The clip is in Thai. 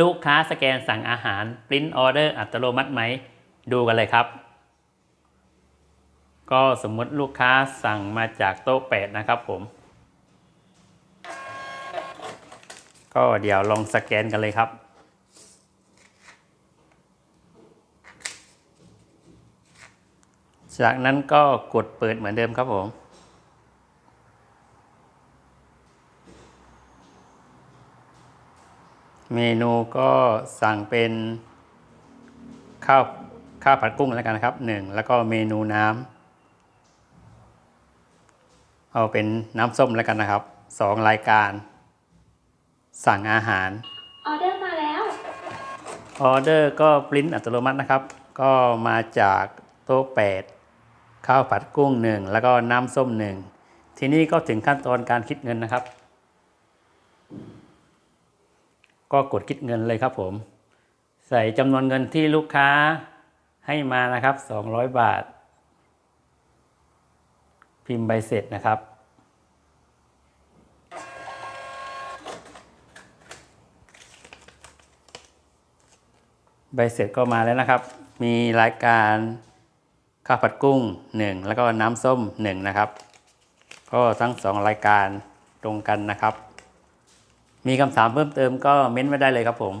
ลูกค้าสแกนสั่งอาหารปริ้นออเดอร์อัตโนมัติไหม ดูกันเลยครับ ก็สมมติลูกค้าสั่งมาจากโต๊ะแปดนะครับผม ก็เดี๋ยวลองสแกนกันเลยครับ จากนั้นก็กดเปิดเหมือนเดิมครับผม เมนูก็สั่งเป็นข้าวข้าวผัดกุ้งแล้วกันนะครับหนึ่งแล้วก็เมนูน้ำเอาเป็นน้ำส้มแล้วกันนะครับสองรายการ สั่งอาหาร ออเดอร์มาแล้ว ออเดอร์ก็ปริ้นอัตโนมัตินะครับ ก็มาจากโต๊ะแปดข้าวผัดกุ้งหนึ่งแล้วก็น้ำส้มหนึ่งทีนี้ก็ถึงขั้นตอนการคิดเงินนะครับ ก็กดคิดเงินเลยครับผม ใส่จำนวนเงินที่ลูกค้าให้มานะครับ 200 บาท พิมพ์ใบเสร็จนะครับ ใบเสร็จก็มาแล้วนะครับ มีรายการข้าวผัดกุ้ง 1 แล้วก็น้ำส้ม 1 นะครับ ก็ทั้ง 2 รายการตรงกันนะครับ มีคำถามเพิ่มเติมก็เม้นไว้ได้เลยครับผม